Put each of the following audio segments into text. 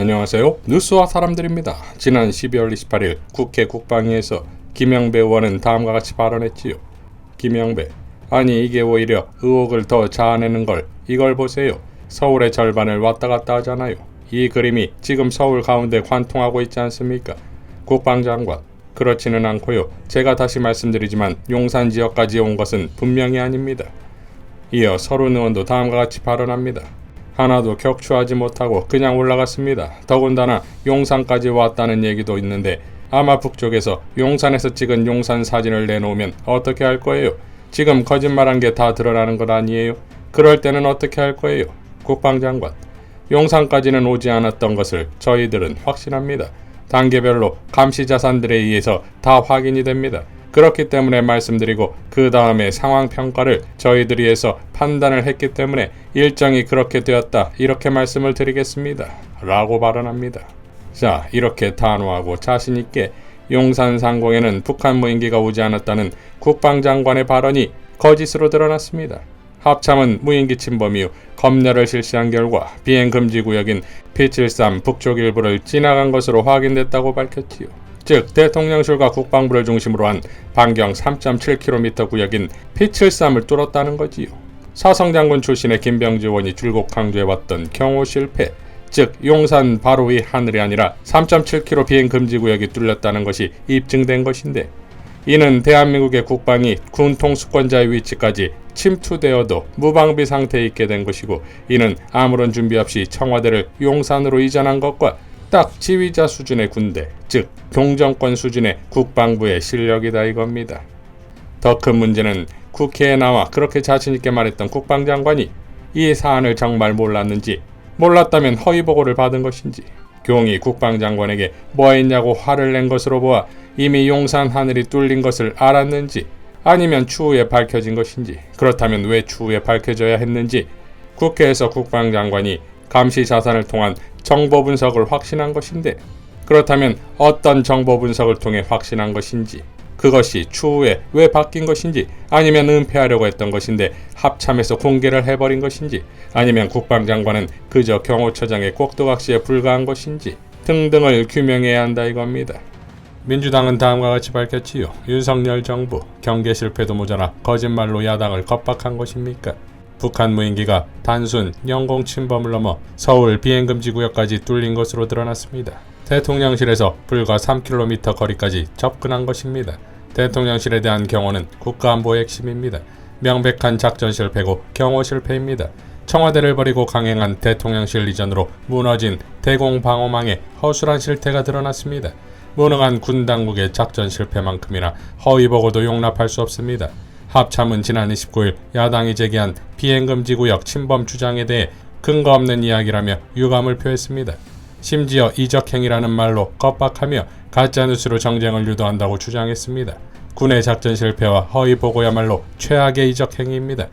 안녕하세요. 뉴스와 사람들입니다. 지난 12월 28일 국회 국방위에서 김영배 의원은 다음과 같이 발언했지요. 김영배, 아니 이게 오히려 의혹을 더 자아내는 걸 이걸 보세요. 서울의 절반을 왔다 갔다 하잖아요. 이 그림이 지금 서울 가운데 관통하고 있지 않습니까? 국방장관, 그렇지는 않고요. 제가 다시 말씀드리지만 용산 지역까지 온 것은 분명히 아닙니다. 이어 서른 의원도 다음과 같이 발언합니다. 하나도 격추하지 못하고 그냥 올라갔습니다. 더군다나 용산까지 왔다는 얘기도 있는데 아마 북쪽에서 용산에서 찍은 용산 사진을 내놓으면 어떻게 할 거예요? 지금 거짓말한 게 다 드러나는 것 아니에요? 그럴 때는 어떻게 할 거예요? 국방장관. 용산까지는 오지 않았던 것을 저희들은 확신합니다. 단계별로 감시 자산들에 의해서 다 확인이 됩니다. 그렇기 때문에 말씀드리고 그 다음에 상황 평가를 저희들이 해서 판단을 했기 때문에 일정이 그렇게 되었다 이렇게 말씀을 드리겠습니다. 라고 발언합니다. 자 이렇게 단호하고 자신있게 용산 상공에는 북한 무인기가 오지 않았다는 국방장관의 발언이 거짓으로 드러났습니다. 합참은 무인기 침범 이후 검열을 실시한 결과 비행 금지 구역인 P73 북쪽 일부를 지나간 것으로 확인됐다고 밝혔지요. 즉 대통령실과 국방부를 중심으로 한 반경 3.7km 구역인 P73을 뚫었다는 거지요. 사성장군 출신의 김병지 의원이 줄곧 강조해왔던 경호 실패, 즉 용산 바로 위 하늘이 아니라 3.7km 비행 금지 구역이 뚫렸다는 것이 입증된 것인데 이는 대한민국의 국방이 군 통수권자의 위치까지 침투되어도 무방비 상태에 있게 된 것이고 이는 아무런 준비 없이 청와대를 용산으로 이전한 것과 딱 지휘자 수준의 군대, 즉 경정권 수준의 국방부의 실력이다 이겁니다. 더 큰 문제는 국회에 나와 그렇게 자신있게 말했던 국방장관이 이 사안을 정말 몰랐는지 몰랐다면 허위 보고를 받은 것인지 경이 국방장관에게 뭐 했냐고 화를 낸 것으로 보아 이미 용산 하늘이 뚫린 것을 알았는지 아니면 추후에 밝혀진 것인지 그렇다면 왜 추후에 밝혀져야 했는지 국회에서 국방장관이 감시 자산을 통한 정보 분석을 확신한 것인데 그렇다면 어떤 정보 분석을 통해 확신한 것인지 그것이 추후에 왜 바뀐 것인지 아니면 은폐하려고 했던 것인데 합참에서 공개를 해버린 것인지 아니면 국방장관은 그저 경호처장의 꼭두각시에 불과한 것인지 등등을 규명해야 한다 이겁니다. 민주당은 다음과 같이 밝혔지요. 윤석열 정부 경계 실패도 모자라 거짓말로 야당을 겁박한 것입니까? 북한 무인기가 단순 영공 침범을 넘어 서울 비행금지 구역까지 뚫린 것으로 드러났습니다. 대통령실에서 불과 3km 거리까지 접근한 것입니다. 대통령실에 대한 경호는 국가안보의 핵심입니다. 명백한 작전 실패고 경호 실패입니다. 청와대를 버리고 강행한 대통령실 이전으로 무너진 대공방어망의 허술한 실태가 드러났습니다. 무능한 군 당국의 작전 실패만큼이나 허위 보고도 용납할 수 없습니다. 합참은 지난 29일 야당이 제기한 비행금지 구역 침범 주장에 대해 근거 없는 이야기라며 유감을 표했습니다. 심지어 이적행위라는 말로 겁박하며 가짜뉴스로 정쟁을 유도한다고 주장했습니다. 군의 작전 실패와 허위 보고야말로 최악의 이적행위입니다.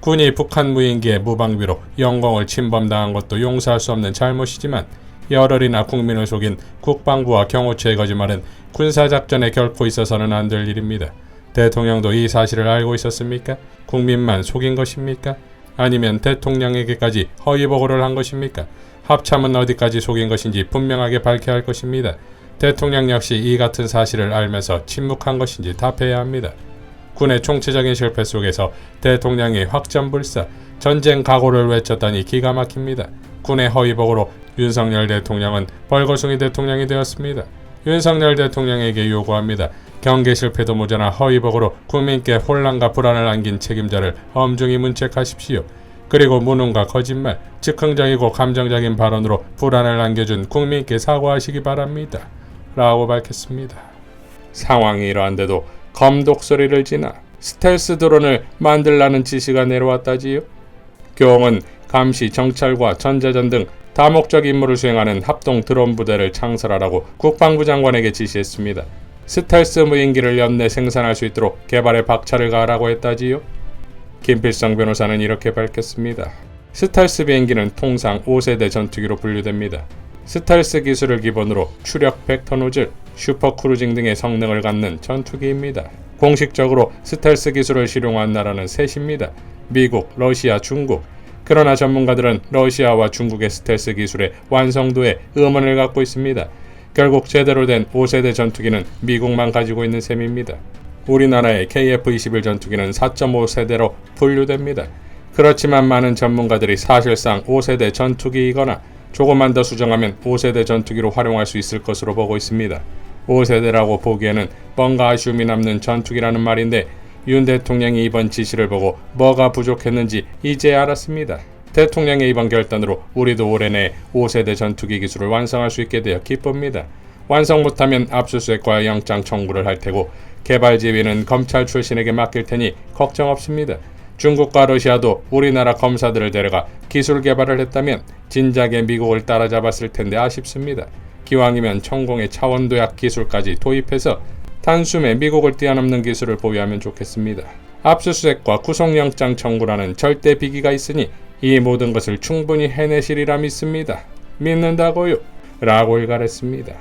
군이 북한 무인기의 무방비로 영공을 침범당한 것도 용서할 수 없는 잘못이지만 열흘이나 국민을 속인 국방부와 경호처의 거짓말은 군사작전에 결코 있어서는 안 될 일입니다. 대통령도 이 사실을 알고 있었습니까? 국민만 속인 것입니까? 아니면 대통령에게까지 허위 보고를 한 것입니까? 합참은 어디까지 속인 것인지 분명하게 밝혀야 할 것입니다. 대통령 역시 이 같은 사실을 알면서 침묵한 것인지 답해야 합니다. 군의 총체적인 실패 속에서 대통령이 확전불사 전쟁 각오를 외쳤다니 기가 막힙니다. 군의 허위복으로 윤석열 대통령은 벌거숭이 대통령이 되었습니다. 윤석열 대통령에게 요구합니다. 경계 실패도 모자라 허위복으로 국민께 혼란과 불안을 안긴 책임자를 엄중히 문책하십시오. 그리고 무능과 거짓말, 즉흥적이고 감정적인 발언으로 불안을 안겨준 국민께 사과하시기 바랍니다. 라고 밝혔습니다. 상황이 이러한데도 검독 소리를 지나 스텔스 드론을 만들라는 지시가 내려왔다지요. 교홍은 감시, 정찰과 전자전 등 다목적 임무를 수행하는 합동 드론 부대를 창설하라고 국방부 장관에게 지시했습니다. 스텔스 무인기를 연내 생산할 수 있도록 개발에 박차를 가하라고 했다지요. 김필성 변호사는 이렇게 밝혔습니다. 스텔스 비행기는 통상 5세대 전투기로 분류됩니다. 스텔스 기술을 기본으로 추력 벡터 노즐, 슈퍼 크루징 등의 성능을 갖는 전투기입니다. 공식적으로 스텔스 기술을 실용한 나라는 셋입니다. 미국, 러시아, 중국. 그러나 전문가들은 러시아와 중국의 스텔스 기술의 완성도에 의문을 갖고 있습니다. 결국 제대로 된 5세대 전투기는 미국만 가지고 있는 셈입니다. 우리나라의 KF-21 전투기는 4.5세대로 분류됩니다. 그렇지만 많은 전문가들이 사실상 5세대 전투기이거나 조금만 더 수정하면 5세대 전투기로 활용할 수 있을 것으로 보고 있습니다. 5세대라고 보기에는 뭔가 아쉬움이 남는 전투기라는 말인데 윤 대통령이 이번 지시를 보고 뭐가 부족했는지 이제 알았습니다. 대통령의 이번 결단으로 우리도 올해 내 5세대 전투기 기술을 완성할 수 있게 되어 기쁩니다. 완성 못하면 압수수색과 영장 청구를 할 테고 개발 지휘는 검찰 출신에게 맡길 테니 걱정 없습니다. 중국과 러시아도 우리나라 검사들을 데려가 기술 개발을 했다면 진작에 미국을 따라잡았을 텐데 아쉽습니다. 기왕이면 천공의 차원도약 기술까지 도입해서 단숨에 미국을 뛰어넘는 기술을 보유하면 좋겠습니다. 압수수색과 구속영장 청구라는 절대 비기가 있으니 이 모든 것을 충분히 해내시리라 믿습니다. 믿는다고요? 라고 일갈했습니다.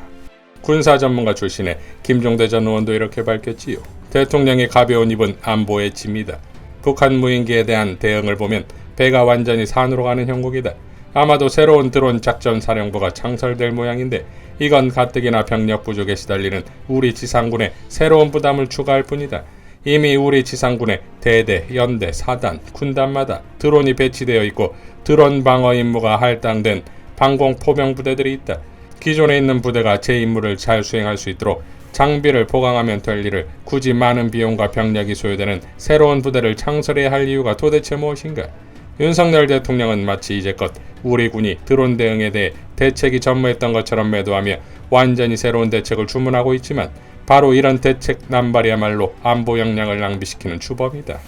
군사 전문가 출신의 김종대 전 의원도 이렇게 밝혔지요. 대통령의 가벼운 입은 안보의 짐이다. 북한 무인기에 대한 대응을 보면 배가 완전히 산으로 가는 형국이다. 아마도 새로운 드론 작전 사령부가 창설될 모양인데 이건 가뜩이나 병력 부족에 시달리는 우리 지상군에 새로운 부담을 추가할 뿐이다. 이미 우리 지상군에 대대, 연대, 사단, 군단마다 드론이 배치되어 있고 드론 방어 임무가 할당된 방공 포병 부대들이 있다. 기존에 있는 부대가 제 임무를 잘 수행할 수 있도록 장비를 보강하면 될 일을 굳이 많은 비용과 병력이 소요되는 새로운 부대를 창설해야 할 이유가 도대체 무엇인가? 윤석열 대통령은 마치 이제껏 우리 군이 드론 대응에 대해 대책이 전무했던 것처럼 매도하며 완전히 새로운 대책을 주문하고 있지만 바로 이런 대책 남발이야말로 안보 역량을 낭비시키는 주범이다.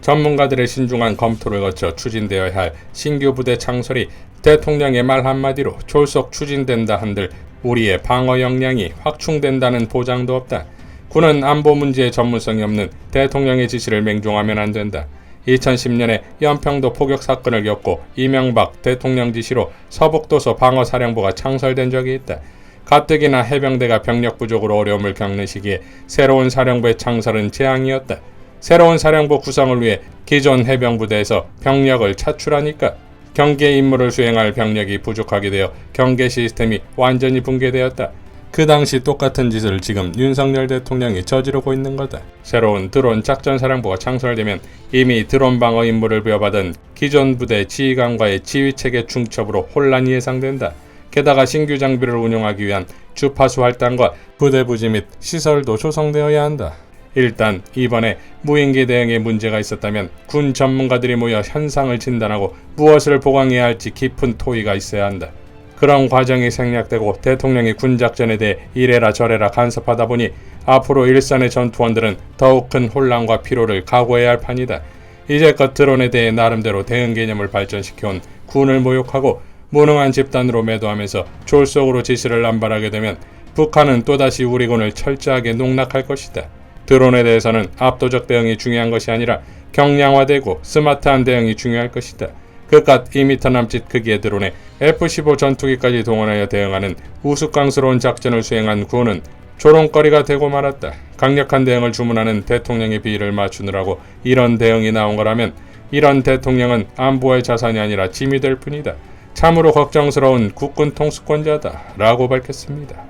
전문가들의 신중한 검토를 거쳐 추진되어야 할 신규 부대 창설이 대통령의 말 한마디로 졸속 추진된다 한들 우리의 방어 역량이 확충된다는 보장도 없다. 군은 안보 문제에 전문성이 없는 대통령의 지시를 맹종하면 안 된다. 2010년에 연평도 포격 사건을 겪고 이명박 대통령 지시로 서북도서 방어사령부가 창설된 적이 있다. 가뜩이나 해병대가 병력 부족으로 어려움을 겪는 시기에 새로운 사령부의 창설은 재앙이었다. 새로운 사령부 구성을 위해 기존 해병부대에서 병력을 차출하니까 경계 임무를 수행할 병력이 부족하게 되어 경계 시스템이 완전히 붕괴되었다. 그 당시 똑같은 짓을 지금 윤석열 대통령이 저지르고 있는 거다. 새로운 드론 작전사령부가 창설되면 이미 드론 방어 임무를 부여받은 기존 부대 지휘관과의 지휘체계 중첩으로 혼란이 예상된다. 게다가 신규 장비를 운용하기 위한 주파수 할당과 부대 부지 및 시설도 조성되어야 한다. 일단 이번에 무인기 대응에 문제가 있었다면 군 전문가들이 모여 현상을 진단하고 무엇을 보강해야 할지 깊은 토의가 있어야 한다. 그런 과정이 생략되고 대통령이 군작전에 대해 이래라 저래라 간섭하다 보니 앞으로 일선의 전투원들은 더욱 큰 혼란과 피로를 각오해야 할 판이다. 이제껏 드론에 대해 나름대로 대응 개념을 발전시켜온 군을 모욕하고 무능한 집단으로 매도하면서 졸속으로 지시를 남발하게 되면 북한은 또다시 우리 군을 철저하게 농락할 것이다. 드론에 대해서는 압도적 대응이 중요한 것이 아니라 경량화되고 스마트한 대응이 중요할 것이다. 그깟 2m 남짓 크기의 드론에 F-15 전투기까지 동원하여 대응하는 우스꽝스러운 작전을 수행한 군은 조롱거리가 되고 말았다. 강력한 대응을 주문하는 대통령의 비위를 맞추느라고 이런 대응이 나온 거라면 이런 대통령은 안보의 자산이 아니라 짐이 될 뿐이다. 참으로 걱정스러운 국군 통수권자다. 라고 밝혔습니다.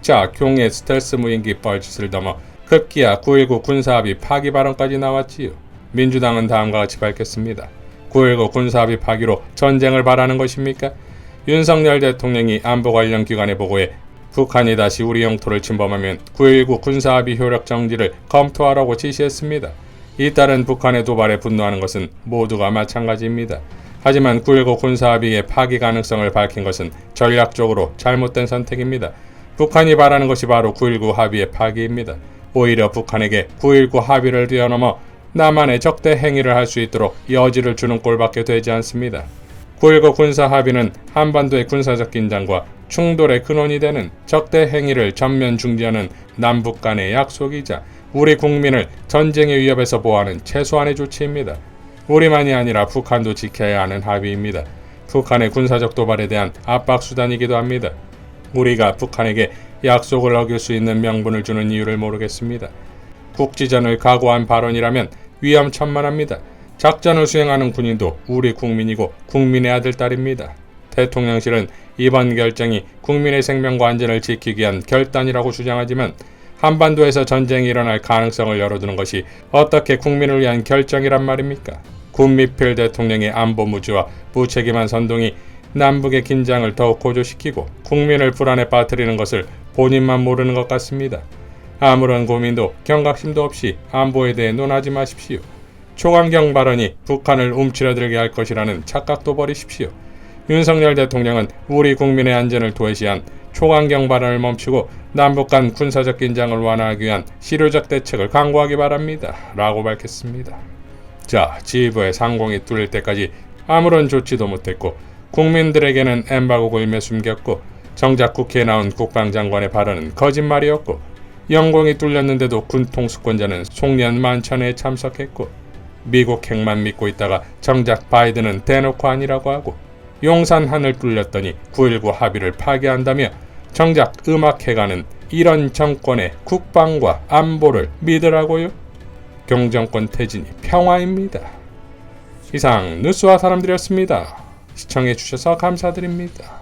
자, 경의 스텔스 무인기 뻘짓을 넘어 급기야 9.19 군사합의 파기 발언까지 나왔지요. 민주당은 다음과 같이 밝혔습니다. 9.19 군사합의 파기로 전쟁을 바라는 것입니까? 윤석열 대통령이 안보 관련 기관에 보고해 북한이 다시 우리 영토를 침범하면 9.19 군사합의 효력 정지를 검토하라고 지시했습니다. 이 따른 북한의 도발에 분노하는 것은 모두가 마찬가지입니다. 하지만 9.19 군사합의의 파기 가능성을 밝힌 것은 전략적으로 잘못된 선택입니다. 북한이 바라는 것이 바로 9.19 합의의 파기입니다. 오히려 북한에게 9.19 합의를 뛰어넘어 남한의 적대 행위를 할 수 있도록 여지를 주는 꼴밖에 되지 않습니다. 9.19 군사 합의는 한반도의 군사적 긴장과 충돌의 근원이 되는 적대 행위를 전면 중지하는 남북 간의 약속이자 우리 국민을 전쟁의 위협에서 보호하는 최소한의 조치입니다. 우리만이 아니라 북한도 지켜야 하는 합의입니다. 북한의 군사적 도발에 대한 압박 수단이기도 합니다. 우리가 북한에게 약속을 어길 수 있는 명분을 주는 이유를 모르겠습니다. 국지전을 각오한 발언이라면 위험천만합니다. 작전을 수행하는 군인도 우리 국민이고 국민의 아들 딸입니다. 대통령실은 이번 결정이 국민의 생명과 안전을 지키기 위한 결단이라고 주장하지만 한반도에서 전쟁이 일어날 가능성을 열어두는 것이 어떻게 국민을 위한 결정이란 말입니까? 군미필 대통령의 안보 무지와 무책임한 선동이 남북의 긴장을 더욱 고조시키고 국민을 불안에 빠뜨리는 것을 본인만 모르는 것 같습니다. 아무런 고민도 경각심도 없이 안보에 대해 논하지 마십시오. 초강경 발언이 북한을 움츠러들게 할 것이라는 착각도 버리십시오. 윤석열 대통령은 우리 국민의 안전을 도외시한 초강경 발언을 멈추고 남북 간 군사적 긴장을 완화하기 위한 실효적 대책을 강구하기 바랍니다. 라고 밝혔습니다. 자, 지휘부의 상공이 뚫릴 때까지 아무런 조치도 못했고 국민들에게는 엠바고를 일며 숨겼고 정작 국회에 나온 국방장관의 발언은 거짓말이었고 영공이 뚫렸는데도 군 통 수권자는 송년 만찬회에 참석했고 미국 핵만 믿고 있다가 정작 바이든은 대놓고 아니라고 하고 용산 한을 뚫렸더니 9.19 합의를 파기한다며 정작 음악해가는 이런 정권의 국방과 안보를 믿으라고요? 경정권 퇴진이 평화입니다. 이상 뉴스와 사람들이었습니다. 시청해 주셔서 감사드립니다.